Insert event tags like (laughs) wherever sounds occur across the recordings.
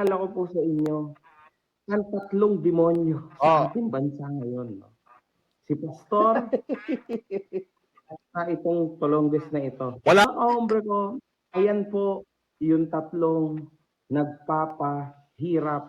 Kala ko po sa inyo, ang tatlong demonyo Oh. sa ating bansa ngayon. No? Si Pastor, (laughs) at sa itong tolongges na ito. Wala. Mga hombre ko, ayan po yung tatlong nagpapahirap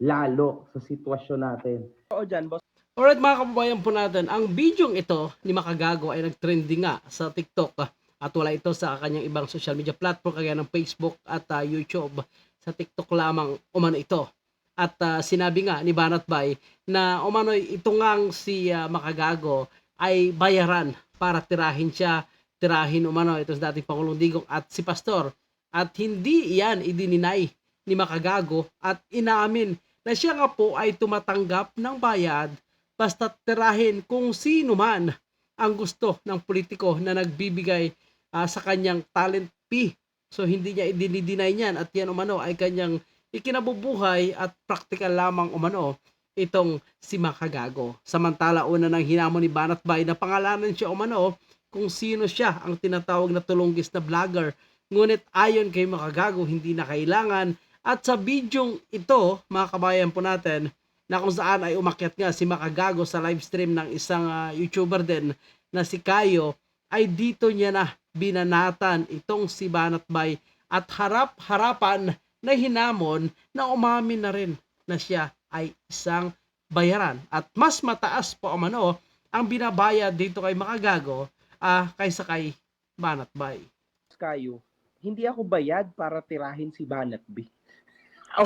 lalo sa sitwasyon natin. Oo dyan, boss. Alright mga kababayan po natin, ang bidyong ito ni Makagago ay nag-trending nga sa TikTok ah, at wala ito sa kanyang ibang social media platform kagaya ng Facebook at ah, YouTube. Sa TikTok lamang umano ito. At ah, sinabi nga ni Banat Bay na umano ito ngang si ah, Makagago ay bayaran para tirahin siya, tirahin umano ito sa dating Pangulong Digong at si Pastor. At hindi iyan idininay ni Makagago at inaamin na siya nga po ay tumatanggap ng bayad basta tirahin kung sino man ang gusto ng politiko na nagbibigay ah, sa kanyang talent fee. So hindi niya idinideny niyan at yan umano ay kanyang ikinabubuhay at practical lamang umano itong si Makagago. Samantala una nang hinamon ni Banat Bay na pangalanan siya umano kung sino siya ang tinatawag na tulunggis na vlogger. Ngunit ayon kay Makagago hindi na kailangan at sa bidyong ito mga kabayan po natin na kung saan ay umakyat nga si Makagago sa live stream ng isang ah, YouTuber din na si Kayo ay dito niya na binanatan itong si Banat Bay at harap-harapan na hinamon na umamin na rin na siya ay isang bayaran at mas mataas po umano ang binabayad dito kay Makagago ah, kaysa kay Banat Bay. Kayo, hindi ako bayad para tirahin si Banat B. (laughs)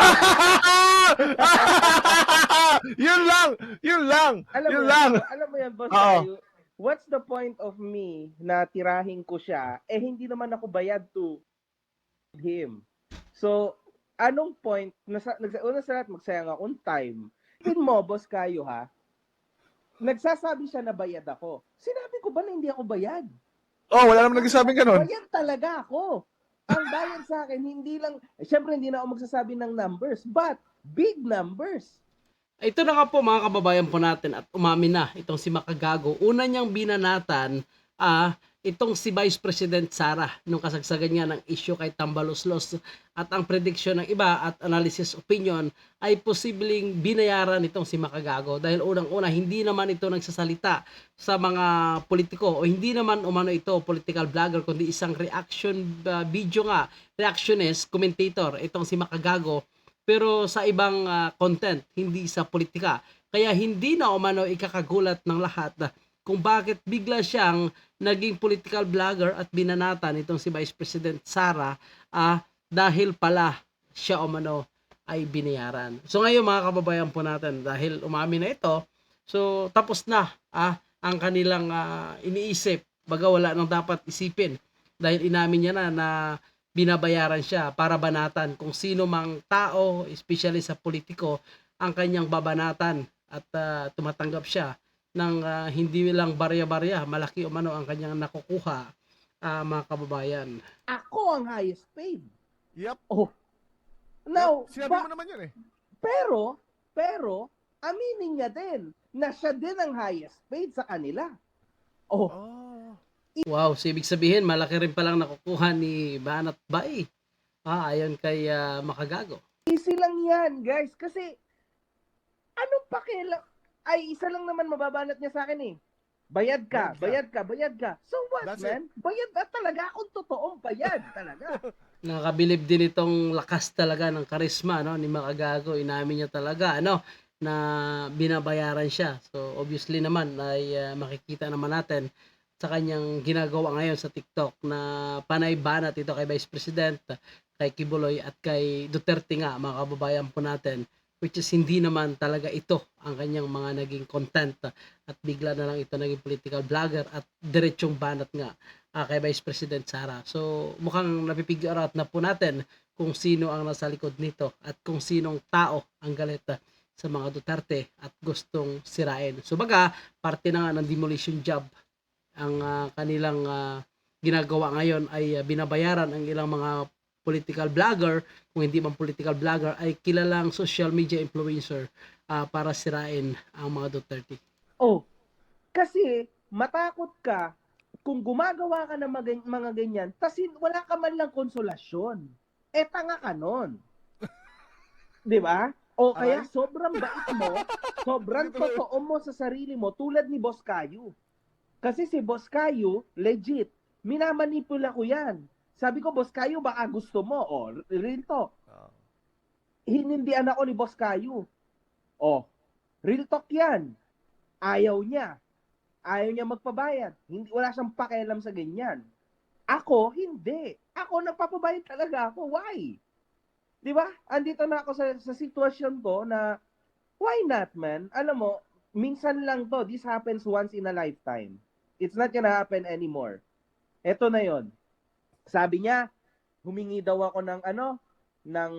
yun lang! Yun lang! Alam Yun mo, lang! yan, alam mo yan, boss Oo. Kayo, what's the point of me na tirahin ko siya, eh hindi naman ako bayad to him. So, anong point, nasa, nagsa, una sa lahat, magsayang akong time. Ipin mo, boss Kayo ha, nagsasabi siya na bayad ako. Sinabi ko ba na hindi ako bayad? Oh, wala naman nagsasabing ganun. Bayad talaga ako. Ang bayad sa akin, hindi lang, eh, syempre hindi na ako magsasabi ng numbers, but big numbers. Ito na nga po mga kababayan po natin at umamin na itong si Makagago. Una niyang binanatan ah itong si Vice President Sara nung kasagsagan niya ng issue kay Tambaloslos. At ang prediction ng iba at analysis opinion ay posibleng binayaran itong si Makagago. Dahil unang-una hindi naman ito nagsasalita sa mga politiko o hindi naman umano ito political vlogger kundi isang reaction ah, video nga reactionist commentator itong si Makagago pero sa ibang ah, content, hindi sa politika. Kaya hindi na umano ikakagulat ng lahat kung bakit bigla siyang naging political vlogger at binanatan itong si Vice President Sara ah, dahil pala siya umano ay binayaran. So ngayon mga kababayan po natin dahil umamin na ito, so tapos na ah, ang kanilang ah, iniisip baga wala nang dapat isipin dahil inamin niya na na binabayaran siya para banatan kung sino mang tao, especially sa politiko, ang kanyang babanatan at ah, tumatanggap siya ng ah, hindi lang barya-barya, malaki o mano ang kanyang nakukuha, ah, mga kababayan. Ako ang highest paid. Yep. Now, Sinabi ba- mo naman yun eh. pero, pero, aminin niya din na siya din ang highest paid sa kanila. Oh, Oh. Wow, so ibig sabihin, malaki rin palang nakukuha ni Banat Bay. Ah, ayon kay ah, Makagago. easy lang yan, guys. Kasi, anong pakila? Ay, isa lang naman mababanat niya sa akin eh. Bayad ka, bayad ka, bayad ka. So what, That's man? Bayad na talaga akong totoong bayad talaga. (laughs) Nakakabilib din itong lakas talaga ng karisma no ni Makagago. Inamin niya talaga ano na binabayaran siya. So obviously naman ay ah, makikita naman natin sa kanyang ginagawa ngayon sa TikTok na panay banat ito kay Vice President, kay Kibuloy at kay Duterte nga mga kababayan po natin which is hindi naman talaga ito ang kanyang mga naging content at bigla na lang ito naging political vlogger at diretsong banat nga ah, kay Vice President Sara. So mukhang napipigure out na po natin kung sino ang nasa likod nito at kung sinong tao ang galit sa mga Duterte at gustong sirain. So baga, parte na nga ng demolition job ang ah, kanilang ah, ginagawa ngayon ay ah, binabayaran ang ilang mga political vlogger, kung hindi man political vlogger, ay kilalang social media influencer ah, para sirain ang mga Duterte. Oh, kasi matakot ka kung gumagawa ka ng mga, mga ganyan, tas hin- wala ka man lang konsolasyon. Eh, tanga ka nun. (laughs) Di ba? O kaya sobrang bait mo, sobrang (laughs) totoo mo sa sarili mo tulad ni Boss Caillou. Kasi si Boss Caillou, legit, minamanipula ko yan. Sabi ko, Boss Caillou, baka gusto mo. O, real talk. Ah. Hinindihan ako ni Boss Caillou. O, real talk yan. Ayaw niya. Ayaw niya magpabayad. Hindi, wala siyang pakialam sa ganyan. Ako, hindi. Ako, nagpapabayad talaga ako. Why? Di ba? Andito na ako sa, sa sitwasyon ko na why not, man? Alam mo, minsan lang to. This happens once in a lifetime. It's not gonna happen anymore. Ito na yon. Sabi niya, humingi daw ako ng ano, ng,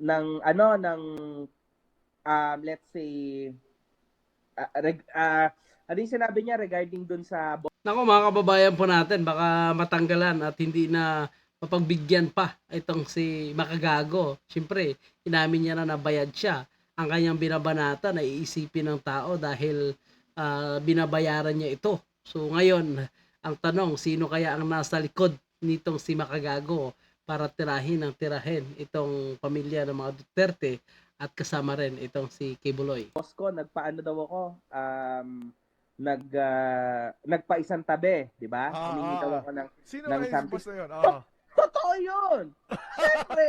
ng ano, ng, um, let's say, uh, reg, uh, ano yung sinabi niya regarding dun sa Nako mga kababayan po natin, baka matanggalan at hindi na mapagbigyan pa itong si Makagago. Siyempre, inamin niya na nabayad siya. Ang kanyang binabanata na iisipin ng tao dahil ah, binabayaran niya ito. So ngayon, ang tanong, sino kaya ang nasa likod nitong si Makagago para tirahin ng tirahin itong pamilya ng mga Duterte at kasama rin itong si Kibuloy. boss ko, nagpaano daw ako, um, nag, uh, nagpaisang tabi, di ba? Ah, Humingi ah, daw ah. ako ng Sino ng something. yun? Ah. Totoo yun! (laughs) Siyempre,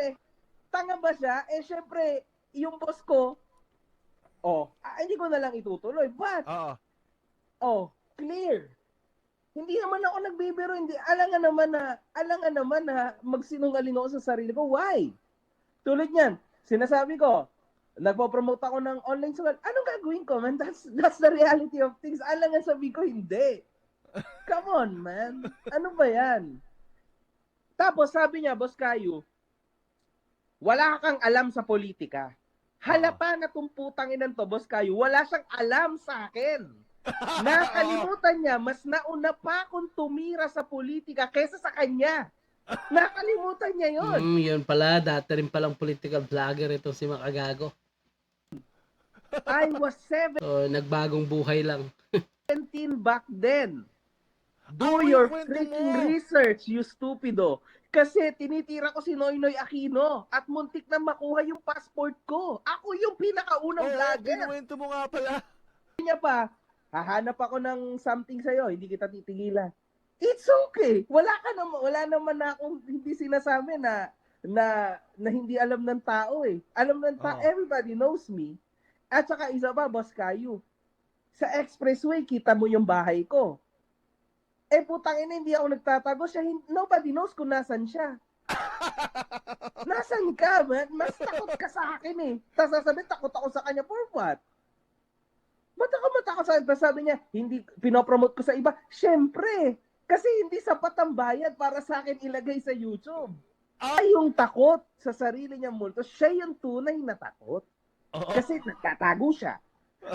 tanga ba siya? Eh, siyempre, yung boss ko, oh, ah, hindi ko na lang itutuloy. But, Ah. oh, clear. Hindi naman ako nagbibiro, hindi, alangan naman na, alangan naman na magsinungaling ako sa sarili ko. Why? Tulad niyan, sinasabi ko, nagpo-promote ako ng online sugal. Anong gagawin ko, man? That's, that's the reality of things. Alangan sabi ko, hindi. Come on, man. Ano ba yan? Tapos sabi niya, Boss Kayo, wala kang alam sa politika. Halapa na tong putang inan to, Boss Kayo, wala siyang alam sa akin. (laughs) Nakalimutan niya, mas nauna pa akong tumira sa politika kaysa sa kanya. Nakalimutan niya yun. Mm, yun pala, dati rin palang political vlogger itong si Makagago. I was So, nagbagong buhay lang. (laughs) 17 back then. Do Ano your freaking mo? research, you stupido. Kasi tinitira ko si Noynoy Aquino at muntik na makuha yung passport ko. Ako yung pinakaunang Oo, vlogger. kinuwento mo nga pala. niya pa, hahanap ako ng something sa'yo, hindi kita titigilan. It's okay. Wala ka naman, wala naman na akong hindi sinasabi na na na hindi alam ng tao eh. Alam ng tao, Oo. everybody knows me. At saka isa pa, Boss Kayu, sa expressway, kita mo yung bahay ko. Eh, putang ina, hindi ako nagtatago siya. Nobody knows kung nasan siya. (laughs) nasan ka, man? Mas takot ka sa akin eh. Tapos sasabihin, takot ako sa kanya for what? Ba't ako matakot sa akin? Sabi niya, hindi, pinopromote ko sa iba. Siyempre, kasi hindi sapat ang bayad para sa akin ilagay sa YouTube. Ay yung takot sa sarili niyang multo, siya yung tunay na takot. Kasi nagtatago siya.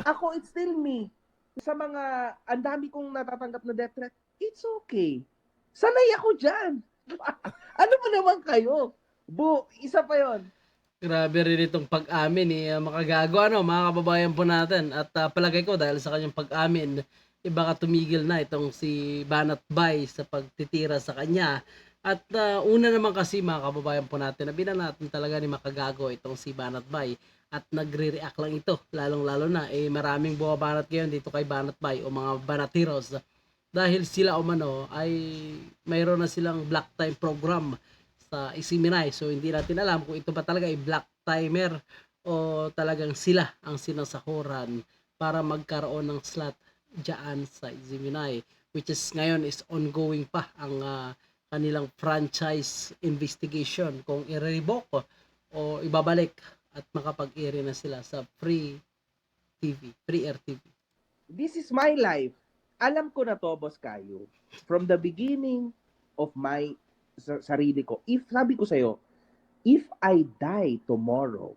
Ako, it's still me. Sa mga, ang dami kong natatanggap na death threat, it's okay. Sanay ako dyan. (laughs) ano mo naman kayo? Bu, isa pa yon. Grabe rin itong pag-amin ni uh, Makagago. Ano, mga kababayan po natin. At ah, palagay ko dahil sa kanyang pag-amin, iba ka tumigil na itong si Banat Bay sa pagtitira sa kanya. At ah, una naman kasi mga kababayan po natin, nabinan natin talaga ni Makagago itong si Banat Bay. At nagre-react lang ito, lalong-lalo na, eh maraming bumabanat ngayon dito kay Banat Bay o mga Banatiros. Dahil sila umano ay mayroon na silang black time program sa Isiminay. So hindi natin alam kung ito ba talaga ay black timer o talagang sila ang sinasahuran para magkaroon ng slot diyan sa Isiminay. Which is ngayon is ongoing pa ang ah, kanilang franchise investigation kung i-revoke o ibabalik at makapag-air na sila sa free TV, free air TV. This is my life. Alam ko na to, Boss Kayo. From the beginning of my sa- sarili ko. If, sabi ko sa'yo, if I die tomorrow,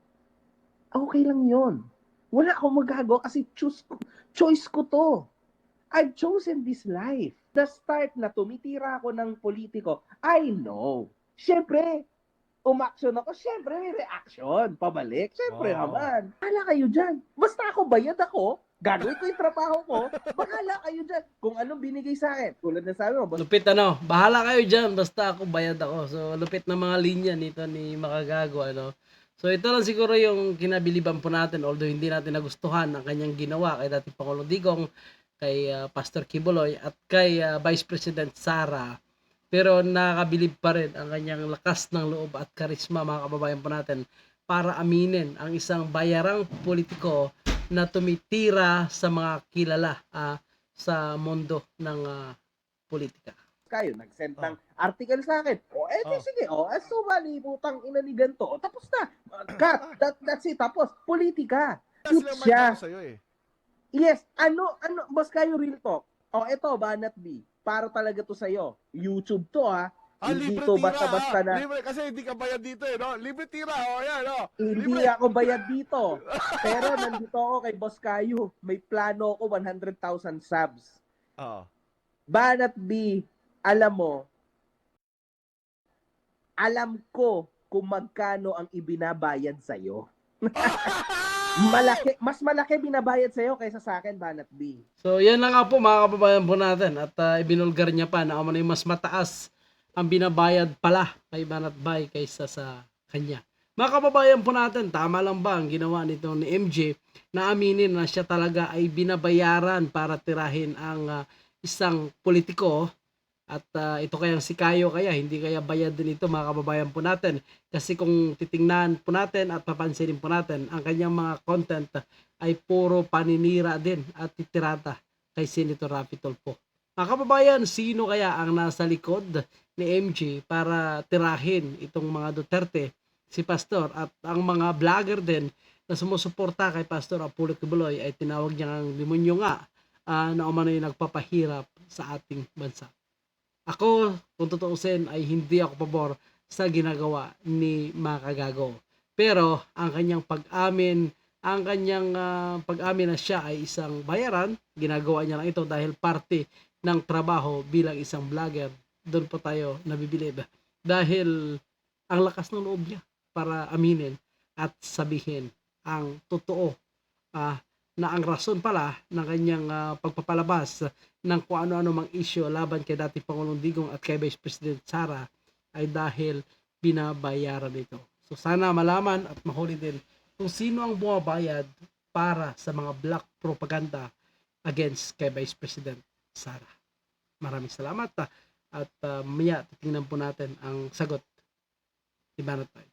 okay lang yon. Wala akong magagawa kasi choose ko, choice ko to. I've chosen this life. The start na tumitira ako ng politiko, I know. Siyempre, umaksyon ako, siyempre may reaction, pabalik. Siyempre Wow. naman. Hala kayo dyan. Basta ako, bayad ako, gagawin ko yung trabaho ko, bahala kayo dyan. Kung anong binigay sa akin. Tulad na sabi mo, boss, Lupit ano, bahala kayo dyan, basta ako bayad ako. So lupit na mga linya nito ni Makagago ano. So ito lang siguro yung kinabiliban po natin although hindi natin nagustuhan ang kanyang ginawa kay dating Pangulong Digong, kay ah, Pastor Kibuloy at kay ah, Vice President Sara. Pero nakakabilib pa rin ang kanyang lakas ng loob at karisma mga kababayan po natin para aminin ang isang bayarang politiko na tumitira sa mga kilala ah, sa mundo ng ah, politika. kayo, nag-send ng article sa akin. O, eh, di, Oh. sige. O, eh, so, bali, putang ina ni ganito. O, tapos na. Cut. That, that's it. Tapos, politika. Cute siya. sa'yo eh. Yes. Ano, ano, boss kayo real talk. O, eto, Banat B. Para talaga to sa'yo. YouTube to, ha. Ah, Hindi libre to tira. basta-basta ah. na- Libre, kasi hindi ka bayad dito eh, no? Libre tira, oh, yan, no? Hindi Libre. ako bayad dito. (laughs) Pero nandito ako kay Boss Kayo. May plano ako 100,000 subs. Oo. Banat B, alam mo, alam ko kung magkano ang ibinabayad sa'yo. (laughs) malaki, mas malaki binabayad sa'yo kaysa sa akin, Banat B. So yan na nga po mga kababayan po natin at ah, ibinulgar niya pa na umano yung mas mataas ang binabayad pala kay Banat Bay kaysa sa kanya. Mga kababayan po natin, tama lang ba ang ginawa nito ni MJ na aminin na siya talaga ay binabayaran para tirahin ang ah, isang politiko at ah, ito kayang si Kayo kaya hindi kaya bayad din ito mga kababayan po natin kasi kung titingnan po natin at papansinin po natin ang kanyang mga content ay puro paninira din at titirata kay Senator Rafi Tulfo. Mga kababayan, sino kaya ang nasa likod ni MJ para tirahin itong mga Duterte, si Pastor at ang mga vlogger din na sumusuporta kay Pastor Apollo Kibuloy ay tinawag niya ang demonyo nga ah, na umano'y nagpapahirap sa ating bansa. Ako, kung tutuusin, ay hindi ako pabor sa ginagawa ni Makagago. Pero ang kanyang pag-amin ang kanyang ah, pag-amin na siya ay isang bayaran, ginagawa niya lang ito dahil parte ng trabaho bilang isang vlogger. Doon po tayo nabibilib. Dahil ang lakas ng loob niya para aminin at sabihin ang totoo ah, na ang rason pala ng kanyang ah, pagpapalabas ng kung ano-ano mang issue laban kay dati Pangulong Digong at kay Vice President Sara ay dahil binabayaran ito. So sana malaman at mahuli din kung sino ang bumabayad para sa mga black propaganda against kay Vice President Sara. Maraming salamat. At uh, maya titingnan po natin ang sagot ni Banat Bay.